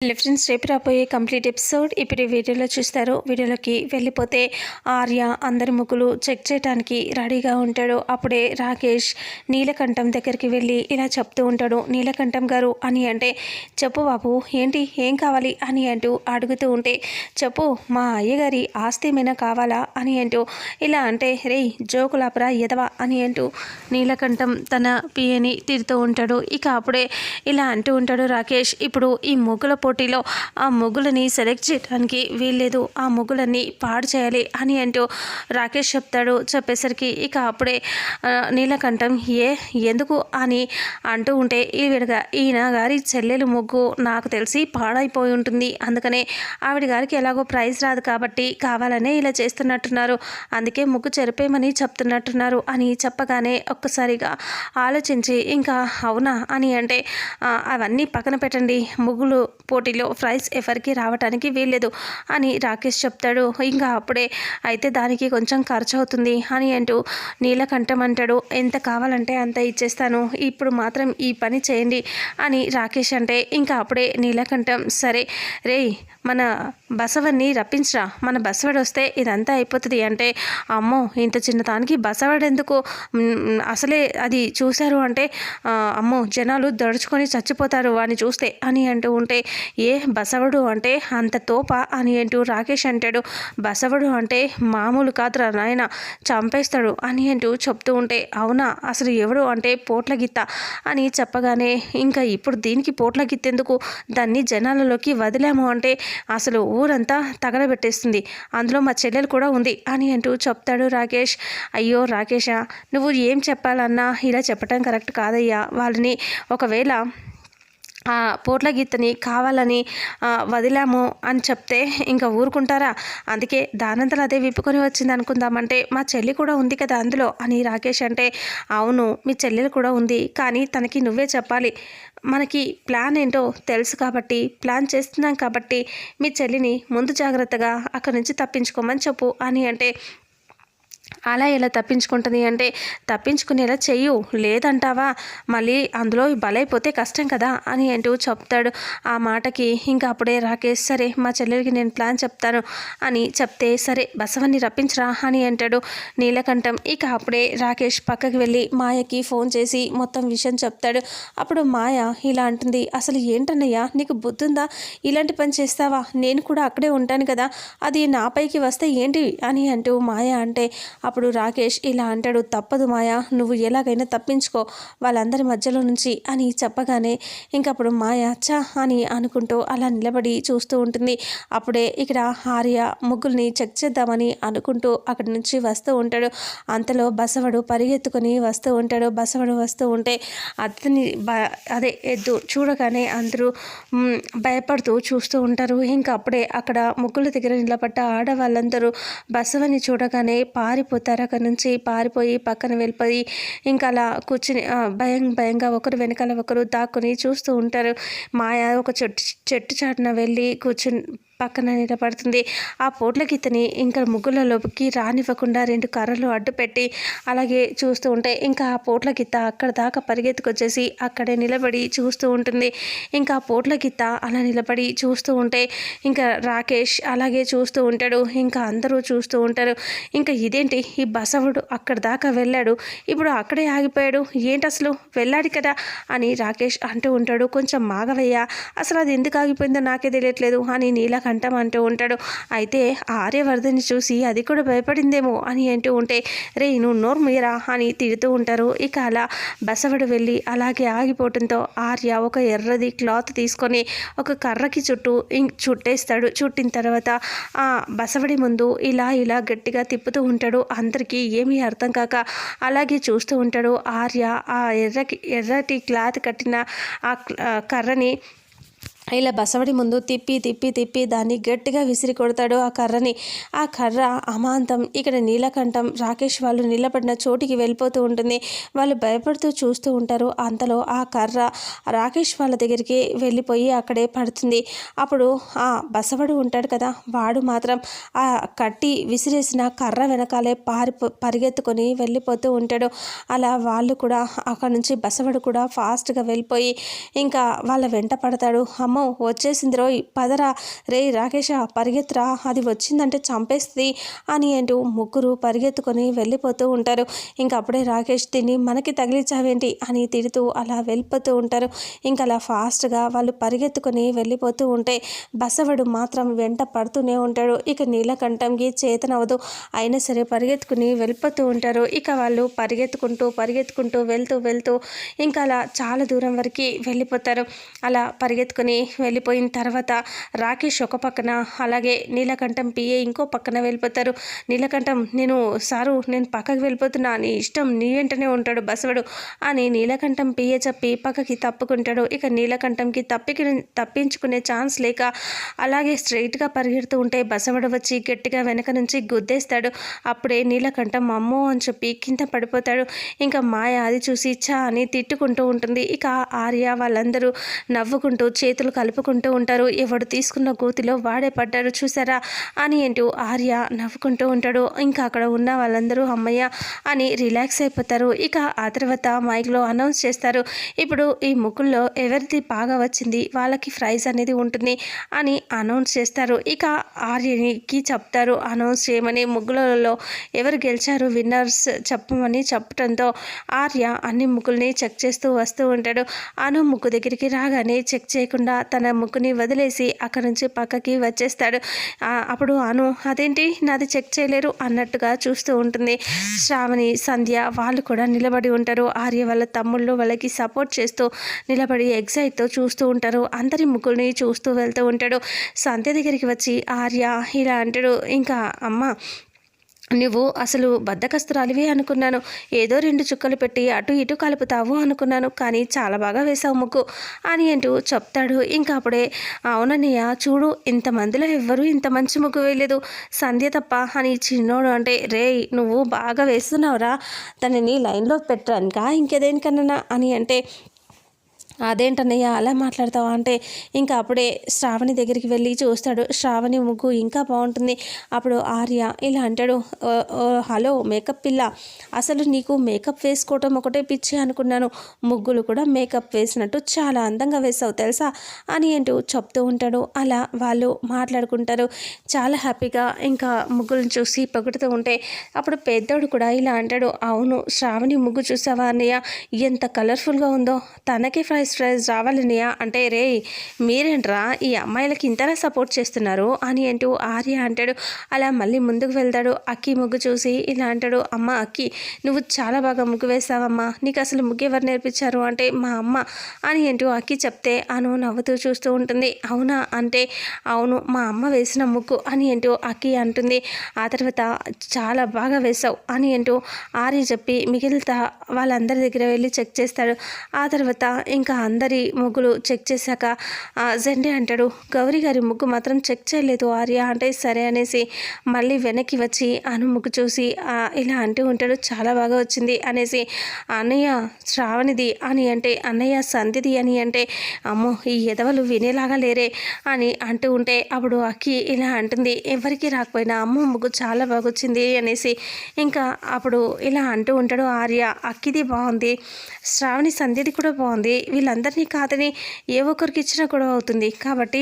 Friends రేపు రాబోయే complete episode ఇప్పుడు వీడియోలో చూస్తారు. వీడియోలోకి వెళ్ళిపోతే ఆర్య అందరి ముగ్గులు చెక్ చేయడానికి రెడీగా ఉంటాడు. అప్పుడే రాకేష్ నీలకంఠం దగ్గరికి వెళ్ళి ఇలా చెప్తూ ఉంటాడు. నీలకంఠం గారు అని అంటే చెప్పు బాబు ఏంటి? ఏం కావాలి? అని అంటూ అడుగుతూ ఉంటే చెప్పు మా అయ్యగారి ఆస్తి ఏమైనా కావాలా? అని అంటూ ఇలా అంటే రే జోకులాపరా ఎదవా అని అంటూ నీలకంఠం తన పియని తిడుతూ ఉంటాడు. ఇక అప్పుడే ఇలా అంటూ ఉంటాడు రాకేష్ ఇప్పుడు ఈ ముగ్గుల పోటీలో ఆ ముగ్గులని సెలెక్ట్ చేయడానికి వీల్లేదు. ఆ ముగ్గులన్నీ పాడు చేయాలి అని అంటూ రాకేష్ చెప్తాడు. చెప్పేసరికి ఇక అప్పుడే నీలకంఠం ఏ ఎందుకు అని అంటూ ఉంటే ఈ విధంగా ఈయన గారి చెల్లెలు ముగ్గు నాకు తెలిసి పాడైపోయి ఉంటుంది. అందుకనే ఆవిడ గారికి ఎలాగో ప్రైజ్ రాదు కాబట్టి కావాలనే ఇలా చేస్తున్నట్టున్నారు. అందుకే ముగ్గు చెరిపేయమని చెప్తున్నట్టున్నారు అని చెప్పగానే ఒక్కసారిగా ఆలోచించి ఇంకా అవునా అని అంటే అవన్నీ పక్కన పెట్టండి. ముగ్గులు పోటీలో ప్రైజ్ ఎవరికి రావడానికి వీల్లేదు అని రాకేష్ చెప్తాడు. ఇంకా అప్పుడే అయితే దానికి కొంచెం ఖర్చు అవుతుంది అని అంటూ నీలకంఠం అంటాడు. ఎంత కావాలంటే అంత ఇచ్చేస్తాను. ఇప్పుడు మాత్రం ఈ పని చేయండి అని రాకేష్ అంటే. ఇంకా అప్పుడే నీలకంఠం సరే రేయ్ మన బసవన్ని రప్పించరా. మన బసవడు వస్తే ఇదంతా అయిపోతుంది అంటే. అమ్మో ఇంత చిన్న దానికి బసవడు ఎందుకు అసలే అది చూశారు అంటే అమ్మో జనాలు దడుచుకొని చచ్చిపోతారు అని చూస్తే అని అంటూ ఉంటే ఏ బసవడు అంటే అంత తోప అని అంటూ రాకేష్ అంటాడు. బసవడు అంటే మామూలు కాదురా నాయన చంపేస్తాడు అని అంటూ చెప్తూ ఉంటే అవునా? అసలు ఎవడు అంటే పోట్ల గిత్త అని చెప్పగానే ఇంకా ఇప్పుడు దీనికి పోట్ల గిత్తెందుకు దాన్ని జనాలలోకి వదిలాము అంటే అసలు ఊరంతా తగలబెట్టేస్తుంది. అందులో మా చెల్లెలు కూడా ఉంది అని అంటూ చెప్తాడు రాకేష్. అయ్యో రాకేషా నువ్వు ఏం చెప్పాలన్నా ఇలా చెప్పటం కరెక్ట్ కాదయ్యా. వాళ్ళని ఒకవేళ పోట్ల గీతని కావాలని వదిలాము అని చెప్తే ఇంకా ఊరుకుంటారా? అందుకే దానంతలో అదే విప్పుకొని వచ్చింది అనుకుందామంటే మా చెల్లి కూడా ఉంది కదా అందులో అని రాకేష్ అంటే అవును మీ చెల్లెలు కూడా ఉంది కానీ తనకి నువ్వే చెప్పాలి. మనకి ప్లాన్ ఏంటో తెలుసు కాబట్టి ప్లాన్ చేస్తున్నాం కాబట్టి మీ చెల్లిని ముందు జాగ్రత్తగా అక్కడి నుంచి తప్పించుకోమని చెప్పు అని అంటే అలా ఎలా తప్పించుకుంటుంది అంటే తప్పించుకునేలా చెయ్యు లేదంటావా? మళ్ళీ అందులో బలైపోతే కష్టం కదా అని అంటూ చెప్తాడు. ఆ మాటకి ఇంకా అప్పుడే రాకేష్ సరే మా చెల్లెలకి నేను ప్లాన్ చెప్తాను అని చెప్తే సరే బసవన్ని రప్పించరా అని అంటాడు నీలకంఠం. ఇక అప్పుడే రాకేష్ పక్కకి వెళ్ళి మాయకి ఫోన్ చేసి మొత్తం విషయం చెప్తాడు. అప్పుడు మాయ ఇలా అంటుంది అసలు ఏంటన్నయ్యా నీకు బుద్ధుందా? ఇలాంటి పని చేస్తావా? నేను కూడా అక్కడే ఉంటాను కదా అది నాపైకి వస్తే ఏంటి? అని అంటూ మాయ అంటే అప్పుడు రాకేష్ ఇలా అంటాడు తప్పదు మాయా నువ్వు ఎలాగైనా తప్పించుకో వాళ్ళందరి మధ్యలో నుంచి అని చెప్పగానే ఇంకప్పుడు మాయా చా అని అనుకుంటూ అలా నిలబడి చూస్తూ ఉంటుంది. అప్పుడే ఇక్కడ ఆర్య ముగ్గుల్ని చెక్ చేద్దామని అనుకుంటూ అక్కడి నుంచి వస్తూ ఉంటాడు. అంతలో బసవడు పరిగెత్తుకొని వస్తూ ఉంటాడు. బసవడు వస్తూ ఉంటే అతని బ అదే ఎద్దు చూడగానే అందరూ భయపడుతూ చూస్తూ ఉంటారు. ఇంకా అప్పుడే అక్కడ ముగ్గుల దగ్గర నిలబడ్డ ఆడవాళ్ళందరూ బసవని చూడగానే పారి పారిపోతారు అక్కడ నుంచి పారిపోయి పక్కన వెళ్ళిపోయి ఇంకా అలా కూర్చుని భయం భయంగా ఒకరు వెనకాల ఒకరు దాక్కుని చూస్తూ ఉంటారు. మాయ ఒక చెట్టు చెట్టు చాటున వెళ్ళి కూర్చుని పక్కన నిలబడుతుంది. ఆ పోట్ల గీతని ఇంకా ముగ్గులలోకి రానివ్వకుండా రెండు కర్రలు అడ్డుపెట్టి అలాగే చూస్తూ ఉంటే ఇంకా ఆ పోట్ల గీత అక్కడ దాకా పరిగెత్తుకొచ్చేసి అక్కడే నిలబడి చూస్తూ ఉంటుంది. ఇంకా ఆ పోట్ల గీత అలా నిలబడి చూస్తూ ఉంటే ఇంకా రాకేష్ అలాగే చూస్తూ ఉంటాడు. ఇంకా అందరూ చూస్తూ ఉంటారు. ఇంకా ఇదేంటి? ఈ బసవుడు అక్కడ దాకా వెళ్ళాడు. ఇప్పుడు అక్కడే ఆగిపోయాడు. ఏంటి అసలు? వెళ్ళాడు కదా అని రాకేష్ అంటూ ఉంటాడు. కొంచెం మాగవయ్యా అసలు అది ఎందుకు ఆగిపోయిందో నాకే తెలియట్లేదు అని నీలా కంఠం అంటూ ఉంటాడు. అయితే ఆర్యవర్ధని చూసి అది కూడా భయపడిందేమో అని అంటూ ఉంటే రే నువ్వు నోరు మీరా అని తిడుతూ ఉంటారు. ఇక అలా బసవడు వెళ్ళి అలాగే ఆగిపోవటంతో ఆర్య ఒక ఎర్రది క్లాత్ తీసుకొని ఒక కర్రకి చుట్టూ ఇం- చుట్టేస్తాడు. చుట్టిన తర్వాత ఆ బసవడి ముందు ఇలా ఇలా గట్టిగా తిప్పుతూ ఉంటాడు. అందరికీ ఏమీ అర్థం కాక అలాగే చూస్తూ ఉంటాడు. ఆర్య ఆ ఎర్రకి ఎర్రటి క్లాత్ కట్టిన ఆ కర్రని ఇలా బసవడి ముందు తిప్పి తిప్పి తిప్పి దాన్ని గట్టిగా విసిరి కొడతాడు ఆ కర్రని. ఆ కర్ర అమాంతం ఇక్కడ నీలకంఠం రాకేష్ వాళ్ళు నిలబడిన చోటికి వెళ్ళిపోతూ ఉంటుంది. వాళ్ళు భయపడుతూ చూస్తూ ఉంటారు. అంతలో ఆ కర్ర రాకేష్ వాళ్ళ దగ్గరికి వెళ్ళిపోయి అక్కడే పడుతుంది. అప్పుడు ఆ బసవడు ఉంటాడు కదా వాడు మాత్రం ఆ కట్టి విసిరేసిన కర్ర వెనకాలే పారి పరిగెత్తుకొని వెళ్ళిపోతూ ఉంటాడు. అలా వాళ్ళు కూడా అక్కడ నుంచి బసవడు కూడా ఫాస్ట్గా వెళ్ళిపోయి ఇంకా వాళ్ళ వెంట పడతాడు. అమ్మ అమ్మో వచ్చేసింది రోయ్ పదరా. రే రాకేష పరిగెత్తురా. అది వచ్చిందంటే చంపేస్తుంది అని అంటూ ముగ్గురు పరిగెత్తుకొని వెళ్ళిపోతూ ఉంటారు. ఇంకా అప్పుడే రాకేష్ తిని మనకి తగిలించావేంటి అని తిడుతూ అలా వెళ్ళిపోతూ ఉంటారు. ఇంకా అలా ఫాస్ట్గా వాళ్ళు పరిగెత్తుకొని వెళ్ళిపోతూ ఉంటే బసవడు మాత్రం వెంట పడుతూనే ఉంటాడు. ఇక నీలకంఠంకి చేతనవదు అయినా సరే పరిగెత్తుకుని వెళ్ళిపోతూ ఉంటారు. ఇక వాళ్ళు పరిగెత్తుకుంటూ పరిగెత్తుకుంటూ వెళ్తూ వెళ్తూ ఇంకా అలా చాలా దూరం వరకు వెళ్ళిపోతారు. అలా పరిగెత్తుకుని వెళ్ళిపోయిన తర్వాత రాకేష్ ఒక పక్కన అలాగే నీలకంఠం పిఏ ఇంకో పక్కన వెళ్ళిపోతారు. నీలకంఠం నేను సారు నేను పక్కకి వెళ్ళిపోతున్నా నీ ఇష్టం నీ వెంటనే ఉంటాడు బసవడు అని నీలకంఠం పిఏ చెప్పి పక్కకి తప్పుకుంటాడు. ఇక నీలకంఠంకి తప్పికి తప్పించుకునే ఛాన్స్ లేక అలాగే స్ట్రైట్గా పరిగెడుతూ ఉంటే బసవడు వచ్చి గట్టిగా వెనక నుంచి గుద్దేస్తాడు. అప్పుడే నీలకంఠం అమ్మో అని చెప్పి కింద పడిపోతాడు. ఇంకా మాయ అది చూసి చా అని తిట్టుకుంటూ ఉంటుంది. ఇక ఆర్య వాళ్ళందరూ నవ్వుకుంటూ చేతులు కలుపుకుంటూ ఉంటారు. ఎవడు తీసుకున్న గోతిలో వాడే పడ్డాడు చూసారా? అని అంటూ ఆర్య నవ్వుకుంటూ ఉంటాడు. ఇంకా అక్కడ ఉన్న వాళ్ళందరూ అమ్మయ్య అని రిలాక్స్ అయిపోతారు. ఇక ఆ తర్వాత మైక్లో అనౌన్స్ చేస్తారు. ఇప్పుడు ఈ ముగ్గుల్లో ఎవరిది బాగా వచ్చింది? వాళ్ళకి ప్రైజ్ అనేది ఉంటుంది అని అనౌన్స్ చేస్తారు. ఇక ఆర్యకి చెప్తారు. అనౌన్స్ చేయమని ముగ్గులలో ఎవరు గెలిచారు? విన్నర్స్ చెప్పమని చెప్పడంతో ఆర్య అన్ని ముగ్గుల్ని చెక్ చేస్తూ వస్తూ ఉంటాడు. అను ముగ్గు దగ్గరికి రాగానే చెక్ చేయకుండా తన ముగ్గుని వదిలేసి అక్కడి నుంచి పక్కకి వచ్చేస్తాడు. అప్పుడు అను అదేంటి? నాది చెక్ చేయలేరు అన్నట్టుగా చూస్తూ ఉంటుంది. శ్రావణి సంధ్య వాళ్ళు కూడా నిలబడి ఉంటారు. ఆర్య వాళ్ళ తమ్ముళ్ళు వాళ్ళకి సపోర్ట్ చేస్తూ నిలబడి ఎగ్జైట్తో చూస్తూ ఉంటారు. అందరి ముగ్గుల్ని చూస్తూ వెళ్తూ ఉంటాడు. సంధ్య దగ్గరికి వచ్చి ఆర్య ఇలా అంటాడు. ఇంకా అమ్మ నువ్వు అసలు బద్దకస్తురాలివి అనుకున్నాను. ఏదో రెండు చుక్కలు పెట్టి అటు ఇటు కలుపుతావు అనుకున్నాను. కానీ చాలా బాగా వేసావు ముగ్గు. అని అంటూ చెప్తాడు. ఇంకా అప్పుడే అవునన్నయ్య చూడు ఇంతమందిలో ఎవ్వరూ ఇంత మంచి ముగ్గు వేయలేదు. సంధ్య తప్ప. అని చిన్నోడు అంటే రే నువ్వు బాగా వేస్తున్నావురా. తనని లైన్లో పెట్టడానికా ఇంకేదేనికన్నా అని అంటే అదేంటన్నయ్య అలా మాట్లాడతావా? అంటే ఇంకా అప్పుడే శ్రావణి దగ్గరికి వెళ్ళి చూస్తాడు. శ్రావణి ముగ్గు ఇంకా బాగుంటుంది. అప్పుడు ఆర్య ఇలా అంటాడు హలో మేకప్ పిల్ల. అసలు నీకు మేకప్ వేసుకోవటం ఒకటే పిచ్చి అనుకున్నాను. ముగ్గులు కూడా మేకప్ వేసినట్టు చాలా అందంగా వేసావు తెలుసా? అని అంటూ చెప్తూ ఉంటాడు. అలా వాళ్ళు మాట్లాడుకుంటారు. చాలా హ్యాపీగా ఇంకా ముగ్గులను చూసి పొగుడుతూ ఉంటే అప్పుడు పెద్దోడు కూడా ఇలా అంటాడు అవును శ్రావణి ముగ్గు చూసావా అన్నయ్య? ఎంత కలర్ఫుల్గా ఉందో. తనకే ఫ్రైస్ ప్రైజ్ రావాలనియా అంటే రే మీరేంట్రా ఈ అమ్మాయిలకి ఇంతలా సపోర్ట్ చేస్తున్నారు? అని అంటూ ఆర్య అంటాడు. అలా మళ్ళీ ముందుకు వెళ్తాడు. అక్కి ముగ్గు చూసి ఇలా అంటాడు. అమ్మ అక్కి నువ్వు చాలా బాగా ముగ్గు వేస్తావమ్మా నీకు అసలు ముగ్గు ఎవరు నేర్పించారు అంటే మా అమ్మ అని అంటూ అక్కి చెప్తే అను నవ్వుతూ చూస్తూ ఉంటుంది. అవునా? అంటే అవును మా అమ్మ వేసిన ముగ్గు అని అంటూ అక్కి అంటుంది. ఆ తర్వాత చాలా బాగా వేసావు అని అంటూ ఆర్య చెప్పి మిగిలిత వాళ్ళందరి దగ్గర వెళ్ళి చెక్ చేస్తాడు. ఆ తర్వాత ఇంకా అందరి ముగ్గులు చెక్ చేశాక జెండే అంటాడు. గౌరీ గారి ముగ్గు మాత్రం చెక్ చేయలేదు ఆర్య అంటే సరే అనేసి మళ్ళీ వెనక్కి వచ్చి అను ముగ్గు చూసి ఇలా అంటూ ఉంటాడు. చాలా బాగా వచ్చింది అనేసి అన్నయ్య శ్రావణిది అని అంటే అన్నయ్య సంధిది అని అంటే అమ్మో ఈ ఎదవలు వినేలాగా లేరే అని అంటూ ఉంటే అప్పుడు అక్కి ఇలా అంటుంది ఎవరికి రాకపోయినా అమ్మ ముగ్గు చాలా బాగొచ్చింది అనేసి ఇంకా అప్పుడు ఇలా అంటూ ఉంటాడు ఆర్య అక్కిది బాగుంది శ్రావణి సంధ్యది కూడా బాగుంది వీళ్ళ వీళ్ళందరినీ కాదని ఏ ఒక్కరికి ఇచ్చినా గొడవ అవుతుంది. కాబట్టి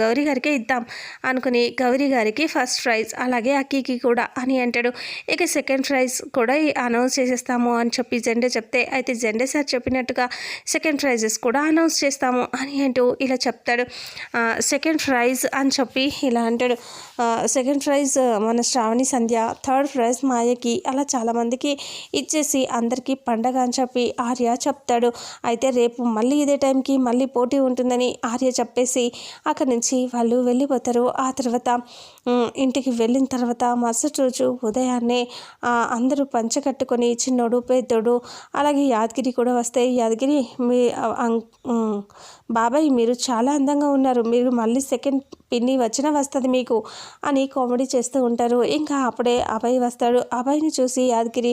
గౌరీ గారికే ఇద్దాం అనుకుని గౌరీ గారికి ఫస్ట్ ప్రైజ్ అలాగే అక్కీకి కూడా అని అంటాడు. ఇక సెకండ్ ప్రైజ్ కూడా అనౌన్స్ చేసేస్తాము అని చెప్పి జెండే చెప్తే అయితే జెండే సార్ చెప్పినట్టుగా సెకండ్ ప్రైజెస్ కూడా అనౌన్స్ చేస్తాము అని అంటూ ఇలా చెప్తాడు. సెకండ్ ప్రైజ్ అని చెప్పి ఇలా అంటాడు. సెకండ్ ప్రైజ్ మన శ్రావణి సంధ్య థర్డ్ ప్రైజ్ మాయకి. అలా చాలామందికి ఇచ్చేసి అందరికీ పండగ అని చెప్పి ఆర్య చెప్తాడు. అయితే రేపు మళ్ళీ ఇదే టైంకి మళ్ళీ పోటీ ఉంటుందని ఆర్య చెప్పేసి అక్కడి నుంచి వాళ్ళు వెళ్ళిపోతారు. ఆ తర్వాత ఇంటికి వెళ్ళిన తర్వాత మరుసటి రోజు ఉదయాన్నే అందరూ పంచ కట్టుకొని చిన్నోడు పెద్దోడు అలాగే యాదగిరి కూడా వస్తే యాదగిరి మీ బాబాయ్ మీరు చాలా అందంగా ఉన్నారు. మీరు మళ్ళీ సెకండ్ పిన్ని వచ్చినా వస్తుంది మీకు అని కామెడీ చేస్తూ ఉంటారు. ఇంకా అప్పుడే అభయ్ వస్తాడు. అభయ్ని చూసి యాదగిరి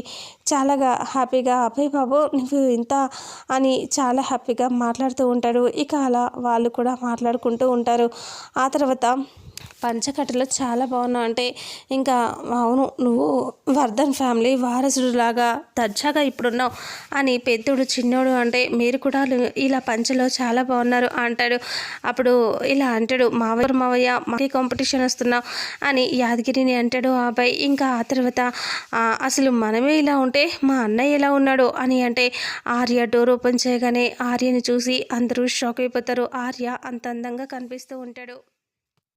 చాలాగా హ్యాపీగా అభయ్ బాబు నువ్వు ఇంత అని చాలా చాలా హ్యాపీగా మాట్లాడుతూ ఉంటారు. ఇక అలా వాళ్ళు కూడా మాట్లాడుకుంటూ ఉంటారు. ఆ తర్వాత పంచకట్టలో చాలా బాగున్నావు. అంటే ఇంకా అవును నువ్వు వర్ధన్ ఫ్యామిలీ వారసుడులాగా దర్జాగా ఇప్పుడున్నావు అని పెద్దోడు చిన్నోడు అంటే మీరు కూడా ఇలా పంచలో చాలా బాగున్నారు అంటాడు. అప్పుడు ఇలా అంటాడు మావయ్య మావయ్య మాకే కాంపిటీషన్ వస్తున్నావు అని యాదగిరిని అంటాడు ఆ అబ్బాయి. ఇంకా ఆ తర్వాత అసలు మనమే ఇలా ఉంటే మా అన్నయ్య ఎలా ఉన్నాడు? అని అంటే ఆర్య డోర్ ఓపెన్ చేయగానే ఆర్యని చూసి అందరూ షాక్ అయిపోతారు. ఆర్య అంత అందంగా కనిపిస్తూ ఉంటాడు.